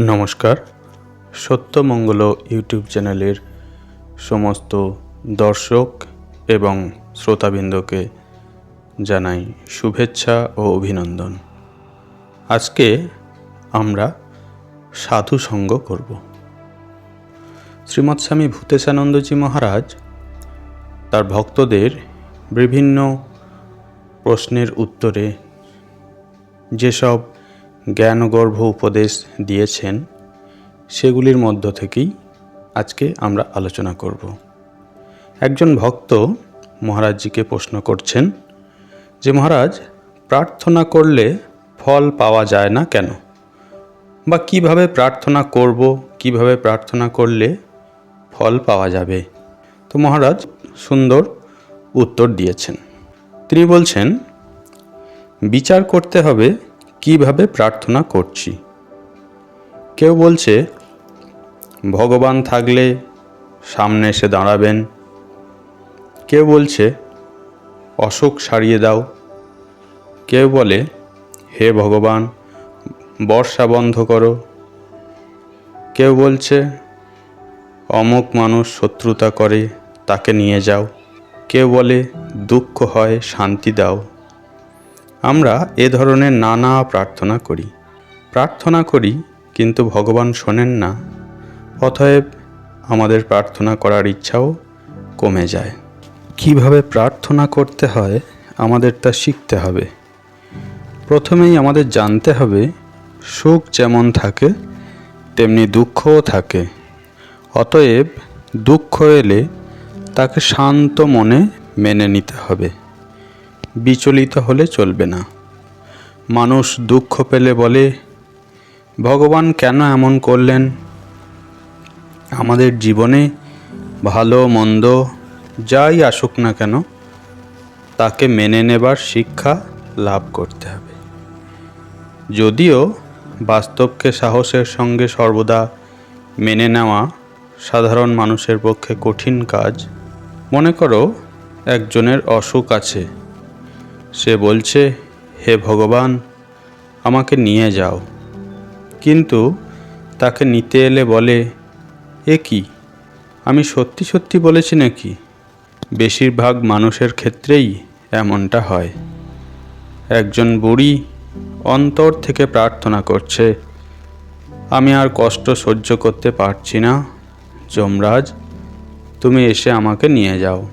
নমস্কার। সত্যমঙ্গল ইউটিউব চ্যানেলের সমস্ত দর্শক এবং শ্রোতাবৃন্দকে জানাই শুভেচ্ছা ও অভিনন্দন। আজকে আমরা সাধু সঙ্গ করব। শ্রীমৎ স্বামী ভূতেশানন্দজি মহারাজ তার ভক্তদের বিভিন্ন প্রশ্নের উত্তরে যেসব জ্ঞানগর্ভ উপদেশ দিয়েছেন, সেগুলির মধ্য থেকেই আজকে আমরা আলোচনা করব। একজন ভক্ত মহারাজজিকে প্রশ্ন করছেন যে, মহারাজ, প্রার্থনা করলে ফল পাওয়া যায় না কেন? বা কীভাবে প্রার্থনা করব, কীভাবে প্রার্থনা করলে ফল পাওয়া যাবে? তো মহারাজ সুন্দর উত্তর দিয়েছেন। তিনি বলছেন, বিচার করতে হবে কীভাবে প্রার্থনা করছি? কেউ বলছে, ভগবান থাকলে সামনে এসে দাঁড়াবেন। কেউ বলছে, অশোক সারিয়ে দাও। কেউ বলে, হে ভগবান, বর্ষা বন্ধ করো। কেউ বলছে, অমুক মানুষ শত্রুতা করে, তাকে নিয়ে যাও। কেউ বলে, দুঃখ হয়, শান্তি দাও। আমরা এ ধরনের নানা প্রার্থনা করি। প্রার্থনা করি, কিন্তু ভগবান শোনেন না। অতএব আমাদের প্রার্থনা করার ইচ্ছাও কমে যায়। কীভাবে প্রার্থনা করতে হয়, আমাদের তা শিখতে হবে। প্রথমেই আমাদের জানতে হবে, সুখ যেমন থাকে, তেমনি দুঃখও থাকে। অতএব দুঃখ এলে তাকে শান্ত মনে মেনে নিতে হবে। বিচলিত হলে চলবে না। মানুষ দুঃখ পেলে বলে, ভগবান কেন এমন করলেন? আমাদের জীবনে ভালো, মন্দ, যাই আসুক না কেন, তাকে মেনে নেবার শিক্ষা লাভ করতে হবে। যদিও বাস্তবকে সাহসের সঙ্গে সর্বদা মেনে নেওয়া সাধারণ মানুষের পক্ষে কঠিন কাজ, মনে করো একজনের অসুখ আছে সে বলছে, হে ভগবান, আমাকে নিয়ে যাও। কিন্তু তাকে নিতে এলে বলে, এ কি? আমি সত্যি সত্যি বলেছি নাকি? বেশিরভাগ মানুষের ক্ষেত্রেই এমনটা হয়। একজন বুড়ি অন্তর থেকে প্রার্থনা করছে, আমি আর কষ্ট সহ্য করতে পারছি না, যমরাজ, তুমি এসে আমাকে নিয়ে যাও।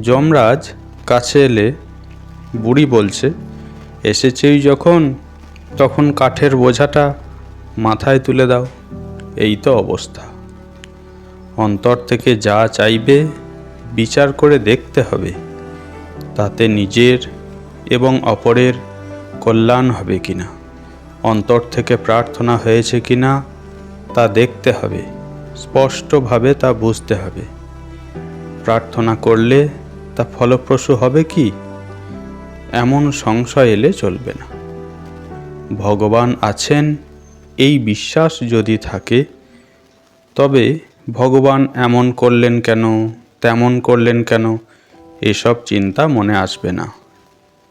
যমরাজ কাছে এলে বুড়ি বলছে, এসেছেই যখন, তখন কাঠের বোঝাটা মাথায় তুলে দাও, এই তো অবস্থা। অন্তর থেকে যা চাইবে বিচার করে দেখতে হবে, তাতে নিজের এবং অপরের কল্যাণ হবে কিনা। অন্তর থেকে প্রার্থনা হয়েছে কিনা, তা দেখতে হবে, স্পষ্টভাবে তা বুঝতে হবে। প্রার্থনা করলে তা ফলপ্রসূ হবে কি? এমন সংশয় এলে চলবে না। ভগবান আছেন, এই বিশ্বাস যদি থাকে, তবে ভগবান এমন করলেন কেন, তেমন করলেন কেন, এসব চিন্তা মনে আসবে না।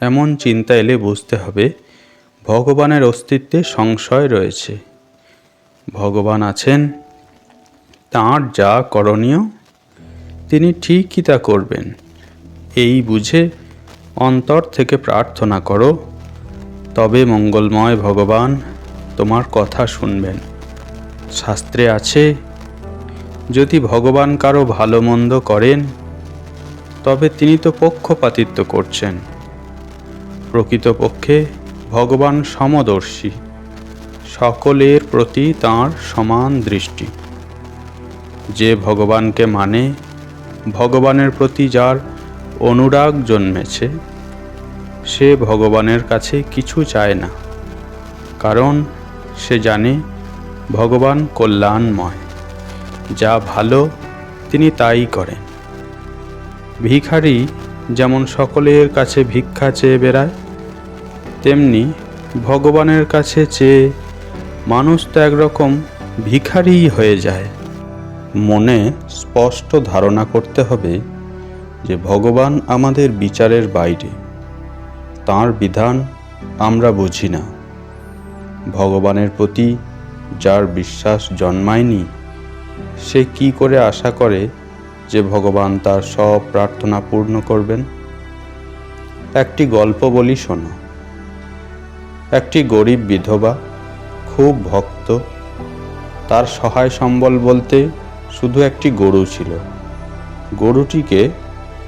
এমন চিন্তা এলে বুঝতে হবে, ভগবানের অস্তিত্বে সংশয় রয়েছে। ভগবান আছেন, তাঁর যা করণীয়, তিনি ঠিকই তা করবেন। এই বুঝে অন্তর থেকে প্রার্থনা করো, তবে মঙ্গলময় ভগবান তোমার কথা শুনবেন। শাস্ত্রে আছে, যদি ভগবান কারও ভালো মন্দ করেন, তবে তিনি তো পক্ষপাতিত্ব করছেন। প্রকৃতপক্ষে ভগবান সমদর্শী, সকলের প্রতি তাঁর সমান দৃষ্টি। যে ভগবানকে মানে ভগবানের প্রতি যার অনুরাগ জন্মেছে সে ভগবানের কাছে কিছু চায় না, কারণ সে জানে ভগবান কল্যাণময়, যা ভালো তিনি তাই করেন। ভিখারি যেমন সকলের কাছে ভিক্ষা চেয়ে বেড়ায়, তেমনি ভগবানের কাছে চেয়ে মানুষ তো একরকম ভিখারিই হয়ে যায়। মনে স্পষ্ট ধারণা করতে হবে যে ভগবান আমাদের বিচারের বাইরে। তাঁর বিধান আমরা বুঝি না। ভগবানের প্রতি যার বিশ্বাস জন্মায়নি, সে কি করে আশা করে যে ভগবান তার সব প্রার্থনা পূর্ণ করবেন? একটি গল্প বলি শোনো। একটি গরিব বিধবা, খুব ভক্ত, তার সহায় সম্বল বলতে শুধু একটি গরু ছিল। গরুটিকে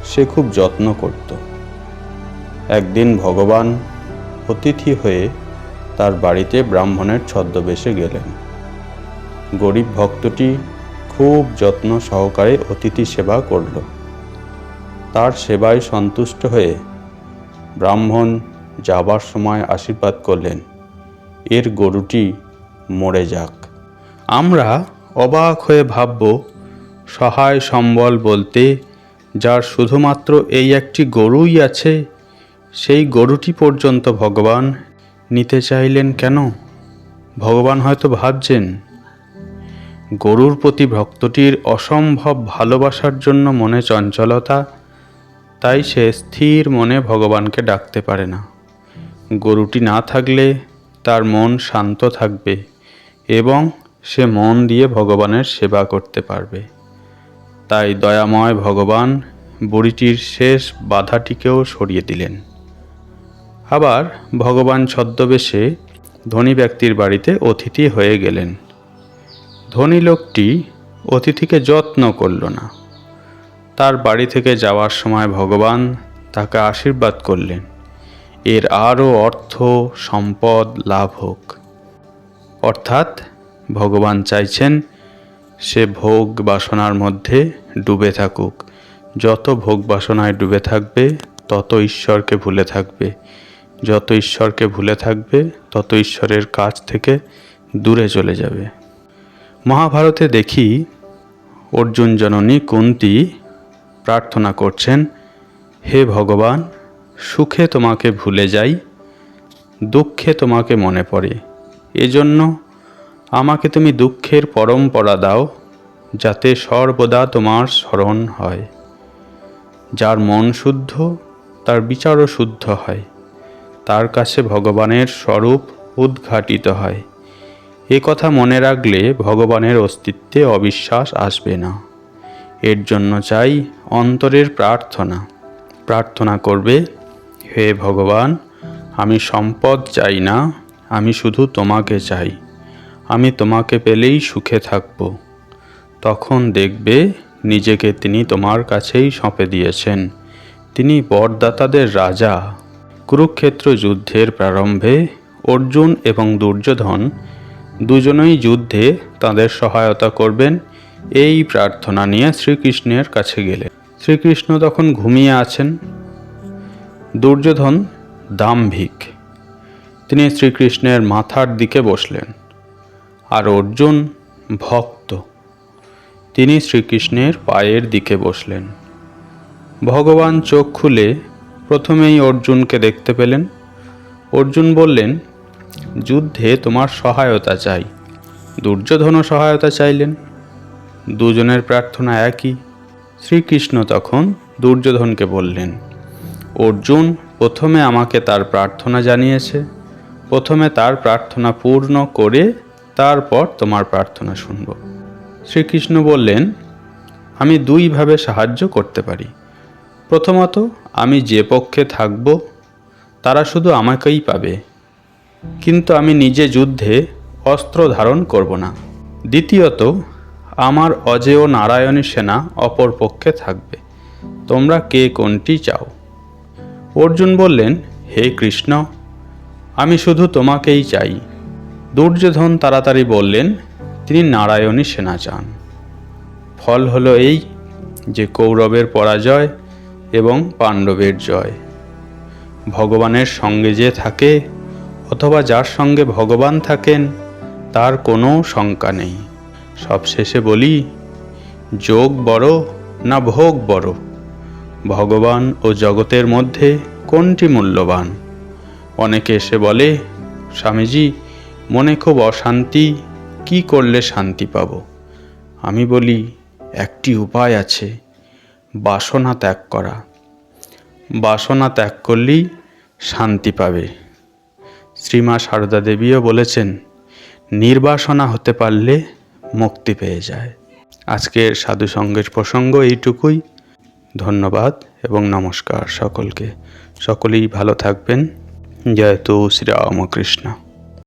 সে খুব যত্ন করত। একদিন ভগবান অতিথি হয়ে তার বাড়িতে ব্রাহ্মণের ছদ্মবেশে গেলেন। গরিব ভক্তটি খুব যত্ন সহকারে অতিথি সেবা করল। তার সেবায় সন্তুষ্ট হয়ে ব্রাহ্মণ যাবার সময় আশীর্বাদ করলেন, এর গরুটি মরে যাক। আমরা অবাক হয়ে ভাবব, সহায় সম্বল বলতে, যার শুধুমাত্র এই একটি গরুই আছে সেই গরুটি পর্যন্ত ভগবান নিতে চাইলেন কেন? ভগবান হয়তো ভাবছেন, গরুর প্রতি ভক্তটির অসম্ভব ভালোবাসার জন্য মনে চঞ্চলতা, তাই সে স্থির মনে ভগবানকে ডাকতে পারে না। গরুটি না থাকলে তার মন শান্ত থাকবে এবং সে মন দিয়ে ভগবানের সেবা করতে পারবে। তাই দয়াময় ভগবান বুড়িটির শেষ বাধাটিকেও সরিয়ে দিলেন। আবার ভগবান ছদ্মবেশে ধনী ব্যক্তির বাড়িতে অতিথি হয়ে গেলেন। ধনী লোকটি অতিথিকে যত্ন করল না। তার বাড়ি থেকে যাওয়ার সময় ভগবান তাকে আশীর্বাদ করলেন। এর আরও অর্থ, সম্পদ, লাভ হোক। অর্থাৎ ভগবান চাইছেন সে ভোগ বাসনার মধ্যে ডুবে থাকুক। যত ভোগ বাসনায় ডুবে থাকবে, তত ঈশ্বরকে ভুলে থাকবে। যত ঈশ্বরকে ভুলে থাকবে, তত ঈশ্বরের কাছ থেকে দূরে চলে যাবে। মহাভারতে দেখি অর্জুন জননী কুন্তি প্রার্থনা করছেন, হে ভগবান, সুখে তোমাকে ভুলে যাই, দুঃখে তোমাকে মনে পড়ে। এজন্য আমাকে তুমি দুঃখের পরম্পরা দাও, যাতে সর্বদা তোমার স্মরণ হয়। যার মন শুদ্ধ, তার বিচারও শুদ্ধ হয়। তার কাছে ভগবানের স্বরূপ উদ্ঘাটিত হয়। এ কথা মনে রাখলে ভগবানের অস্তিত্বে অবিশ্বাস আসবে না। এর জন্য চাই অন্তরের প্রার্থনা। প্রার্থনা করবে, হে ভগবান, আমি সম্পদ চাই না, আমি শুধু তোমাকে চাই। আমি তোমাকে পেলেই সুখে থাকব। তখন দেখবে নিজেকে তিনি তোমার কাছেই সঁপে দিয়েছেন। তিনি বরদাতাদের রাজা। কুরুক্ষেত্র যুদ্ধের প্রারম্ভে অর্জুন এবং দুর্যোধন দুজনেই যুদ্ধে তাদের সহায়তা করবেন, এই প্রার্থনা নিয়ে শ্রীকৃষ্ণের কাছে গেলেন। শ্রীকৃষ্ণ তখন ঘুমিয়ে আছেন। দুর্যোধন দাম্ভিক। তিনি শ্রীকৃষ্ণের মাথার দিকে বসলেন। আর অর্জুন ভক্ত। তিনি শ্রীকৃষ্ণের পায়ের দিকে বসলেন। ভগবান চোখ খুলে প্রথমেই অর্জুনকে দেখতে পেলেন। অর্জুন বললেন, যুদ্ধে তোমার সহায়তা চাই। দুর্যোধনও সহায়তা চাইলেন। দুজনের প্রার্থনা একই। শ্রীকৃষ্ণ তখন দুর্যোধনকে বললেন, অর্জুন, প্রথমে আমাকে তার প্রার্থনা জানিয়েছে। প্রথমে তার প্রার্থনা পূর্ণ করে তারপর তোমার প্রার্থনা শুনব। শ্রীকৃষ্ণ বললেন, আমি দুইভাবে সাহায্য করতে পারি। প্রথমত, আমি যে পক্ষে থাকব, তারা শুধু আমাকেই পাবে। কিন্তু আমি নিজে যুদ্ধে অস্ত্র ধারণ করব না। দ্বিতীয়ত, আমার অজেয় নারায়ণী সেনা অপর পক্ষে থাকবে। তোমরা কে কোনটি চাও? অর্জুন বললেন, হে কৃষ্ণ, আমি শুধু তোমাকেই চাই। দুর্যোধন তাড়াতাড়ি বললেন, তিনি নারায়ণী সেনা চান। ফল হলো এই যে কৌরবের পরাজয় এবং পাণ্ডবের জয়। ভগবানের সঙ্গে যে থাকে অথবা যার সঙ্গে ভগবান থাকেন, তার কোনো শঙ্কা নেই। সবশেষে বলি, যোগ বড় না ভোগ বড়? ভগবান ও জগতের মধ্যে কোনটি মূল্যবান? অনেকে এসে বলে, স্বামীজি, মনে খুব অশান্তি, কি করলে শান্তি পাব? আমি বলি, একটি উপায় আছে। বাসনা ত্যাগ করা। বাসনা ত্যাগ করলেই শান্তি পাবে। শ্রীমা সারদা দেবীও বলেছেন, নির্বাসনা হতে পারলে মুক্তি পেয়ে যায়। আজকের সাধু সঙ্গের প্রসঙ্গ এইটুকুই। ধন্যবাদ এবং নমস্কার সকলকে। সকলেই ভালো থাকবেন। জয় তো শ্রীরামকৃষ্ণ।